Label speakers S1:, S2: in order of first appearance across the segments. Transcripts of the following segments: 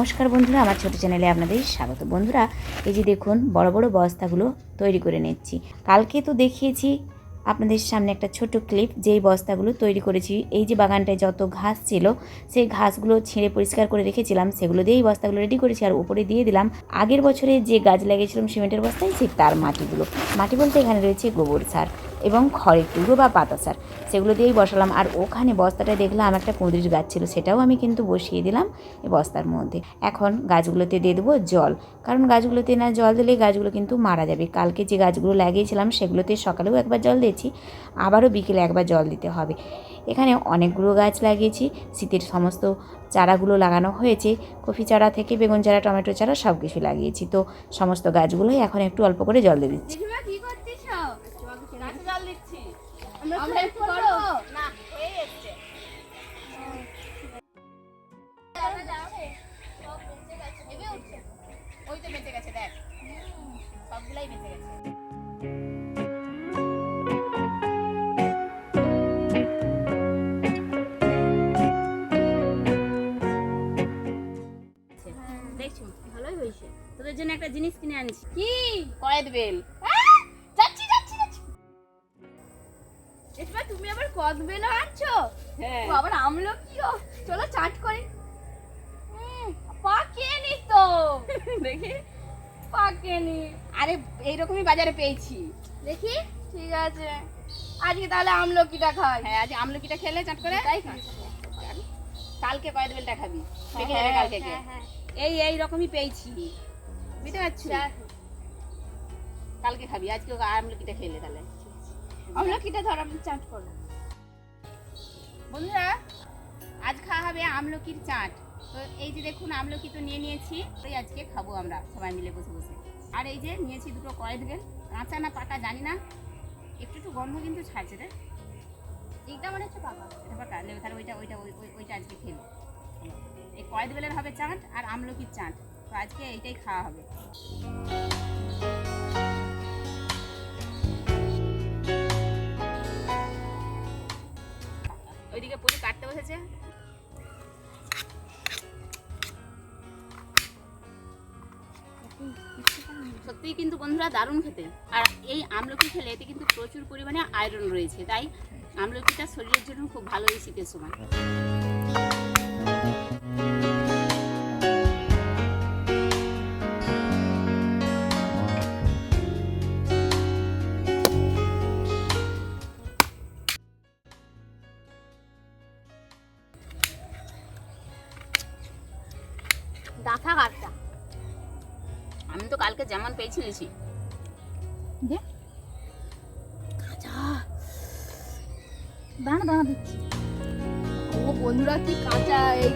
S1: নমস্কার বন্ধুরা, আমার ছোট চ্যানেলে আপনাদের স্বাগত। বন্ধুরা, এই যে দেখুন, বড় বড় বস্তাগুলো তৈরি করে নিচ্ছি। কালকে তো দেখিয়েছি আপনাদের সামনে একটা ছোট ক্লিপ, যেই বস্তাগুলো তৈরি করেছি। এই যে বাগানটায় যত ঘাস ছিল, সেই ঘাসগুলো ছিঁড়ে পরিষ্কার করে রেখেছিলাম। সেগুলো দিয়েই বস্তাগুলো রেডি করেছি আর উপরে দিয়ে দিলাম। আগের বছরে যে গাছ লাগিয়েছিলাম সিমেন্টের বস্তায়, সেই তার মাটিগুলো। মাটি বলতে এখানে রয়েছে গোবর সার। এবং খড়ের টুকরো বা পাতা সার সেগুলো দিয়েই বসালাম। আর ওখানে বস্তাটায় দেখলাম একটা কুঁদরির গাছ ছিল, সেটাও আমি কিন্তু বসিয়ে দিলাম এই বস্তার মধ্যে। এখন গাছগুলোতে দিয়ে দেবো জল। কারণ গাছগুলোতে না জল দিলে গাছগুলো কিন্তু মারা যাবে। কালকে যে গাছগুলো লাগিয়েছিলাম, সেগুলোতে সকালেও একবার জল দিয়েছি, আবারও বিকেলে একবার জল দিতে হবে। এখানে অনেকগুলো গাছ লাগিয়েছি, শীতের সমস্ত চারাগুলো লাগানো হয়েছে। কফি চারা থেকে বেগুন চারা, টমেটো চারা সব কিছু লাগিয়েছি। তো সমস্ত গাছগুলোই এখন একটু অল্প করে জল দিয়ে দিচ্ছি।
S2: আমরা একটু করব?
S3: না হয়ে যাচ্ছে ওই তো বেঁচে গেছে দেখ সবগুলাই বেঁচে গেছে।
S2: দেখছ ভালোই হয়েছে। তোদের জন্য একটা জিনিস কিনে আনছি।
S3: কি? কয়েদ বেল।
S2: জেঠিমা তুমি আবার কদবেল আনছো?
S3: হ্যাঁ।
S2: আবার আমলকিও চলো চাট করি। পাকেনি তো।
S3: দেখি।
S2: পাকেনি
S3: আরে এইরকমই বাজারে পেয়েছি।
S2: দেখি ঠিক আছে। আজকে তাহলে আমলকিটা খাই।
S3: হ্যাঁ আজ আমলকিটা খেলে চাট করে।
S2: তাই
S3: কালকে কয়েদ বেলটা খাবি।
S2: হ্যাঁ,
S3: যাবে কাল থেকে
S2: হ্যাঁ, হ্যাঁ।
S3: এই এই রকমই পেয়েছি। বুঝতে পারছ কালকে খাবি আজকে আমলকিটা খেলে তাহলে।
S2: আমলকিটা ধর, আমি চাট করব।
S3: বন্ধুরা, আজ খাওয়া হবে আমলকির চাট। তো এই যে দেখুন, আমলকি তো নিয়ে নিয়েছি। ওই আজকে খাব আমরা সবাই মিলে বসে বসে। আর এই যে নিয়েছি দুটো কয়েদ বেল কাঁচা না পাকা জানি না। একটু একটু গন্ধ কিন্তু ছাড়ছে রে।
S2: এইটা মনে হচ্ছে পাকা।
S3: এটা পাকা। লেবে তাহলে ওইটা ওইটা, ওই- ওই- ওইটা আজকে খেলো এই কয়েদ বেলের হবে চাট আর আমলকির চাট। তো আজকে এইটাই খাওয়া হবে। বসেছে সত্যিই কিন্তু বন্ধুরা দারুণ খেতে। আর এই আমলকি খেলে এতে কিন্তু প্রচুর পরিমাণে আয়রন রয়েছে, তাই আমলকিটা শরীরের জন্য খুব ভালো এই শীতের সময়। তো কালকে যেমন পেয়েছি লিছি
S2: দাঁড়া দাঁড়া দিচ্ছি ও বন্ধুরা কি কাঁচা এই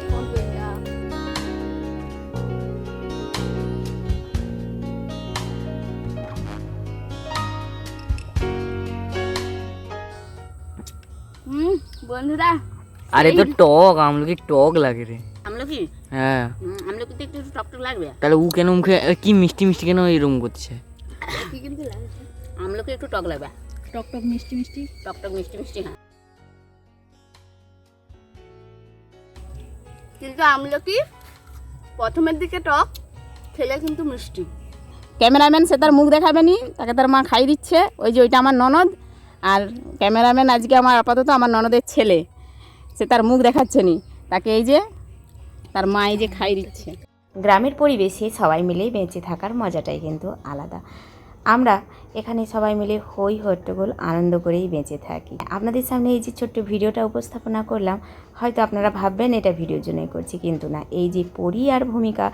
S2: বন্ধুরা।
S4: আরে তো টক আমলকি টক লাগে রে।
S3: আমলকি
S4: হ্যাঁ।
S3: হুম, আমলকিতে একটু একটু টক টক লাগবে।
S4: তাহলে ও কেন মুখে কি মিষ্টি মিষ্টি কেন এরকম করছে?
S2: কি কিন্তু লাগছে।
S3: আমলকি একটু টক লাগবে।
S2: টক টক মিষ্টি মিষ্টি?
S3: টক টক মিষ্টি মিষ্টি হ্যাঁ।
S2: কিন্তু আমলকি প্রথমের দিকে টক খেলে কিন্তু মিষ্টি।
S3: ক্যামেরাম্যান সে তার মুখ দেখাবে নি তাকে তার মা খাই দিচ্ছে। ওই যে ওইটা আমার ননদ আর ক্যামেরাম্যান আজকে আমার আপাতত আমার ননদের ছেলে। সে তার মুখ দেখাচ্ছে নি তাকে এই যে তার মা এই যে খাই দিচ্ছে।
S1: গ্রামের পরিবেশে সবাই মিলেই বেঁচে থাকার মজাটাই কিন্তু আলাদা। আমরা এখানে সবাই মিলে হই হট্টগোল আনন্দ করেই বেঁচে থাকি। আপনাদের সামনে এই যে ছোট্ট ভিডিওটা উপস্থাপনা করলাম, হয়তো আপনারা ভাববেন এটা ভিডিওর জন্যই করছি, কিন্তু না। এই যে পরি আর ভূমিকা,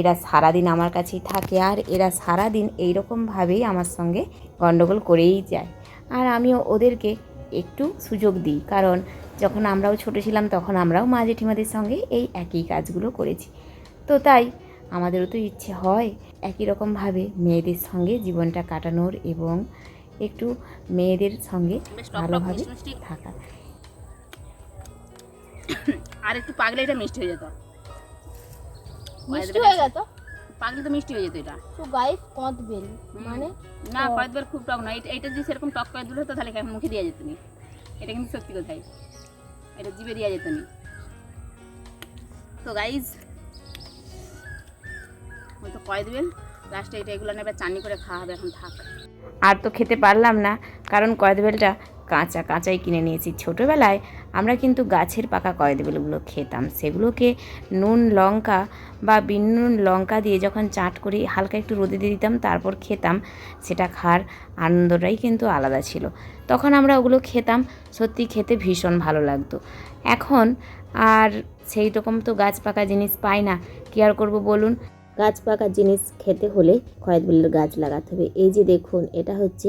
S1: এরা সারাদিন আমার কাছেই থাকে আর এরা সারাদিন এইরকমভাবেই আমার সঙ্গে গণ্ডগোল করেই যায়। আর আমিও ওদেরকে একটু সুযোগ দিই। কারণ যখন আমরাও ছোটো ছিলাম তখন আমরাও মা জেঠিমাদের সঙ্গে এই একই কাজগুলো করেছি। তো তাই আমাদেরও তো ইচ্ছে হয় একই রকমভাবে মেয়েদের সঙ্গে জীবনটা কাটানোর এবং একটু মেয়েদের সঙ্গে ভালোভাবে থাকার
S3: আর একটু পাগলে এটা মিষ্টি হয়ে যেত।
S2: মিষ্টি হয়ে গেল
S3: পাগলে তো মিষ্টি হয়ে যেত এটা।
S2: তো গাইস কদবেল। মানে
S3: না খুব টক না এইটা- এইটা যদি সেরকম টক করে দিলে হতো তাহলে কেমন মুখে দেওয়া যেত নি। এটা কিন্তু সত্যি কথাই। এটা জিভে দেওয়া যেত নি। তো গাইজ ওই তো কয়ে দেবেন লাস্টে এটা এগুলো নেবে চানি করে খাওয়া হবে এখন থাক।
S5: আর তো খেতে পারলাম না কারণ কয়েদবেলটা কাঁচা কাঁচাই কিনে নিয়েছি। ছোটোবেলায় আমরা কিন্তু গাছের পাকা কয়েদবেলগুলো খেতাম। সেগুলোকে নুন, লঙ্কা বা বিন নুন লঙ্কা দিয়ে যখন চাট করে, হালকা একটু রোদে দিয়ে দিতাম, তারপর খেতাম। সেটা খাওয়ার আনন্দটাই কিন্তু আলাদা ছিল। তখন আমরা ওগুলো খেতাম। সত্যি খেতে ভীষণ ভালো লাগতো। এখন আর সেই রকম তো গাছ পাকা জিনিস পাই না। কী আর করব বলুন? গাছ পাকা জিনিস খেতে হলে কয়েকবেলের গাছ লাগাতে হবে। এই যে দেখুন, এটা হচ্ছে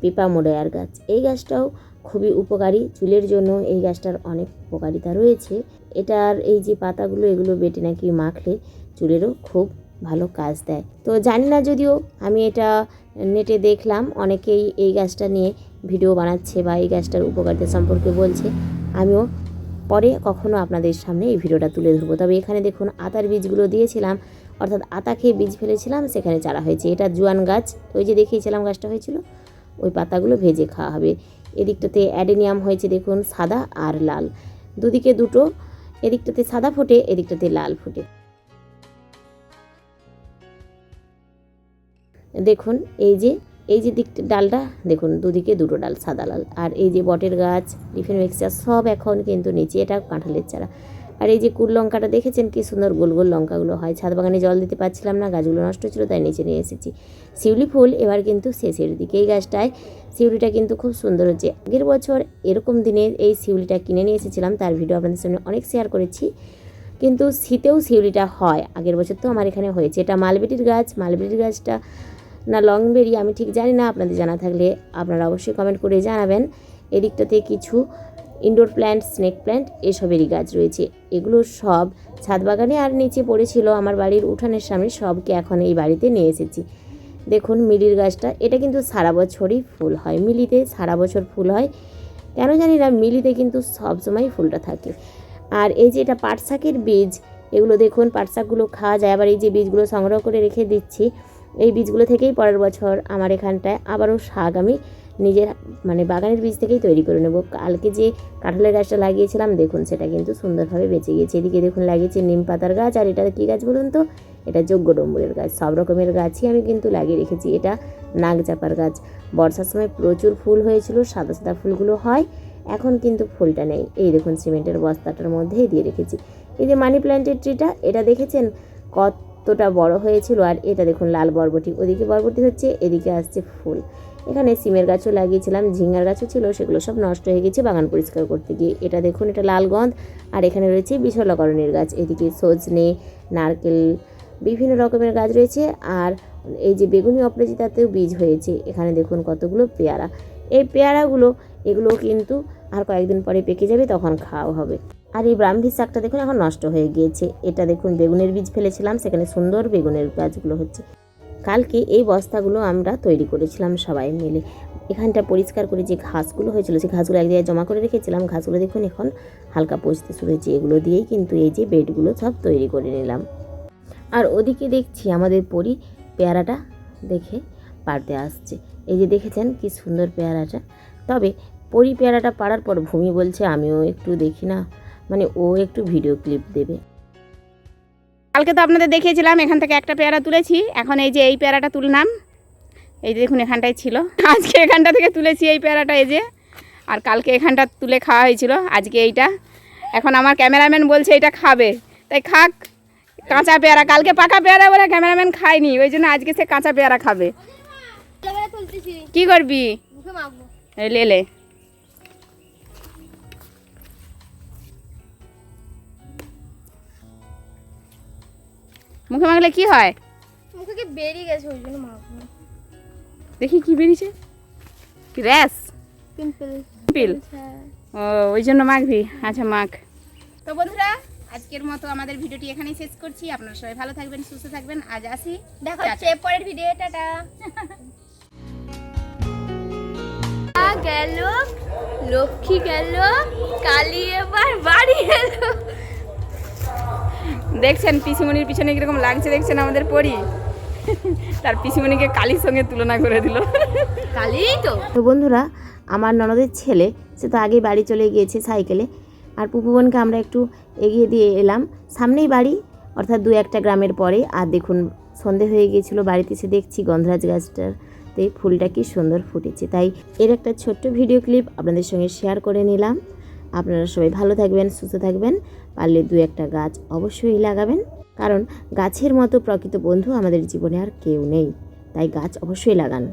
S5: পেপা মোড়ায়ার গাছ। এই গাছটাও খুবই উপকারী। চুলের জন্য এই গাছটার অনেক উপকারিতা রয়েছে। এটার এই যে পাতাগুলো, এগুলো বেটে নাকি মাখলে চুলেরও খুব ভালো কাজ দেয়। তো জানি না যদিও আমি এটা নেটে দেখলাম, অনেকেই এই গাছটা নিয়ে ভিডিও বানাচ্ছে বা এই গাছটার উপকারিতা সম্পর্কে বলছে। আমিও পরে কখনো আপনাদের সামনে এই ভিডিওটা তুলে ধরবো। তবে এখানে দেখুন, আতার বীজগুলো দিয়েছিলাম, অর্থাৎ আতা খেয়ে বীজ ফেলেছিলাম, সেখানে চারা হয়েছে। এটা জুয়ান গাছ, ওই যে দেখিয়েছিলাম গাছটা হয়েছিল ওই পাতাগুলো ভেজে খাওয়া হবে। এদিকটাতে অ্যাডেনিয়াম হয়েছে দেখুন, সাদা আর লাল। দুদিকে দুটো, এদিকটাতে সাদা ফোটে, এদিকটাতে লাল ফোটে। দেখুন, এই যে এই যে দিকটা, ডালটা, দেখুন, দুদিকে দুটো ডাল, সাদা লাল। আর এই যে বটের গাছ ডিফেন মিক্সচার, সব এখন কিন্তু নিচে, এটা কাঁঠালের চারা। আর এই যে কুল লঙ্কাটা দেখেছেন? কি সুন্দর গোল গোল লঙ্কাগুলো হয়। ছাদ বাগানে জল দিতে পারছিলাম না, গাছগুলো নষ্ট ছিল, তাই নিচে নিয়ে এসেছি। শিউলি ফুল এবার কিন্তু শেষের দিকে এই গাছটায়। শিউলিটা কিন্তু খুব সুন্দর হচ্ছে। আগের বছর এরকম দিনে এই শিউলিটা কিনে নিয়ে এসেছিলাম, তার ভিডিও আপনাদের সামনে অনেক শেয়ার করেছি। কিন্তু শীতেও শিউলিটা হয়। আগের বছর তো আমার এখানে হয়েছে। এটা মালবেটির গাছ। মালবেটির গাছটা না লংবেরি আমি ঠিক জানি না। আপনাদের জানা থাকলে আপনারা অবশ্যই কমেন্ট করে জানাবেন। এদিকটাতে কিছু ইনডোর প্ল্যান্ট, স্নেক প্ল্যান্ট এসবেরই গাছ রয়েছে। এগুলো সব ছাদ বাগানে আর নিচে পড়েছিল। আমার বাড়ির উঠানের সামনে সবকে এখন এই বাড়িতে নিয়ে এসেছি। দেখুন মিলির গাছটা। এটা কিন্তু সারা বছরই ফুল হয়। মিলিতে সারা বছর ফুল হয়। কেন জানি না, মিলিতে কিন্তু সবসময় ফুলটা থাকে। আর এই যে এটা পাট শাকের বীজ, এগুলো দেখুন পাট শাকগুলো খাওয়া যায়। আবার এই যে বীজগুলো সংগ্রহ করে রেখে দিচ্ছি, এই বীজগুলো থেকেই পরের বছর আমার এখানটায় আবারও শাক আমি নিজের মানে বাগানের বীজ থেকেই তৈরি করে নেব। কালকে যে কাঁঠালের গাছটা লাগিয়েছিলাম, দেখুন, সেটা কিন্তু সুন্দরভাবে বেঁচে গিয়েছে। এদিকে দেখুন, লাগিয়েছে নিম পাতার গাছ, আর এটা কী গাছ বলুন তো? এটা যোগ্য ডম্বুরের গাছ। সব রকমের গাছই আমি কিন্তু লাগিয়ে রেখেছি। এটা নাগচাপার গাছ। বর্ষার সময় প্রচুর ফুল হয়েছিল, সাদা সাদা ফুলগুলো হয়, এখন কিন্তু ফুলটা নেই। এই দেখুন, সিমেন্টের বস্তাটার মধ্যেই দিয়ে রেখেছি। এই যে মানি প্ল্যান্টের ট্রিটা, এটা দেখেছেন? কতটা বড় হয়েছিল। আর এটা দেখুন, লাল বরবটি। ওদিকে বরবটি হচ্ছে, এদিকে আসছে ফুল। এখানে সিমের গাছও লাগিয়েছিলাম ঝিঙ্গার গাছও ছিল, সেগুলো সব নষ্ট হয়ে গেছে বাগান পরিষ্কার করতে গিয়ে। এটা দেখুন, এটা লালগন্ধ আর এখানে রয়েছে বিশলাকরণের গাছ, এদিকে সজনে, নারকেল, বিভিন্ন রকমের গাছ রয়েছে, আর এই যে বেগুনি অপরাজিতাতেও বীজ হয়েছে, এখানে দেখুন কতগুলো পেয়ারা। এই পেয়ারাগুলো এগুলো কিন্তু আর কয়েকদিন পরে পেকে যাবে, তখন খাওয়া হবে। আর এই ব্রাহ্মী শাকটা দেখুন এখন নষ্ট হয়ে গিয়েছে, এটা দেখুন বেগুনের বীজ ফেলেছিলাম, সেখানে সুন্দর বেগুনের গাছগুলো হচ্ছে। কালকে এই বস্তাগুলো আমরা তৈরি করেছিলাম সবাই মিলে। এখানটা পরিষ্কার করে যে ঘাসগুলো হয়েছিল, সেই ঘাসগুলো এক জায়গায় জমা করে রেখেছিলাম। ঘাসগুলো দেখুন এখন হালকা পচতে শুরু হয়েছে। এগুলো দিয়েই কিন্তু এই যে বেডগুলো সব তৈরি করে নিলাম। আর ওদিকে দেখছি আমাদের পরি পেয়ারাটা দেখে পাড়তে আসছে। এই যে দেখেছেন কি সুন্দর পেয়ারাটা। তবে পরি পেয়ারাটা পাড়ার পর ভূমি বলছে, আমিও একটু দেখি না। মানে ও একটু ভিডিও ক্লিপ দেবে।
S3: কালকে তো আপনাদের দেখিয়েছিলাম এখান থেকে একটা পেয়ারা তুলেছি। এখন এই যে এই পেয়ারাটা তুললাম এই যে দেখুন এখানটায় ছিল। আজকে এখানটা থেকে তুলেছি এই পেয়ারাটা এই যে। আর কালকে এখানটা তুলে খাওয়া হয়েছিল আজকে এইটা। এখন আমার ক্যামেরাম্যান বলছে এটা খাবে। তাই খাক কাঁচা পেয়ারা কালকে পাকা পেয়ারা বলে ক্যামেরাম্যান খায়নি ওই জন্য আজকে সে কাঁচা পেয়ারা খাবে। কি করবি?
S2: মুখে
S3: মুখে মাখলে কি হয়?
S2: মুখে কি বেরিয়ে গেছে ওই জন্য মাখবো
S3: দেখি কি বেরিয়েছে। কি র্যাশ?
S2: পিম্পল।
S3: পিল
S2: হ্যাঁ
S3: ও ওই জন্য মাখবি। আচ্ছা মাখ। তো বন্ধুরা আজকের মতো আমাদের ভিডিওটি এখানেই শেষ করছি। আপনারা সবাই ভালো থাকবেন সুস্থ থাকবেন। আজ আসি।
S2: দেখা। হচ্ছে পরের ভিডিও। টাটা। গেল লক্ষ্মী গেল কালী এবার
S3: দেখছেন পিসিমণির পিছনে কীরকম লাগছে দেখছেন আমাদের পরি? তার পিসিমণিকে কালির সঙ্গে তুলনা করে দিল।
S2: কালী তো।
S5: তো বন্ধুরা আমার ননদের ছেলে সে তো আগেই বাড়ি চলে গিয়েছে সাইকেলে। আর পুপুবনকে আমরা একটু এগিয়ে দিয়ে এলাম। সামনেই বাড়ি অর্থাৎ দু একটা গ্রামের পরে। আর দেখুন সন্ধে হয়ে গিয়েছিল বাড়িতে এসে দেখছি গন্ধরাজ গাছটাতে ফুলটা কি সুন্দর ফুটেছে। তাই এর একটা ছোট্ট ভিডিও ক্লিপ আপনাদের সঙ্গে শেয়ার করে নিলাম। আপনারা সবাই ভালো থাকবেন সুস্থ থাকবেন। পারলে দু একটা গাছ অবশ্যই লাগাবেন। কারণ গাছের মতো প্রকৃত বন্ধু আমাদের জীবনে আর কেউ নেই। তাই গাছ অবশ্যই লাগান।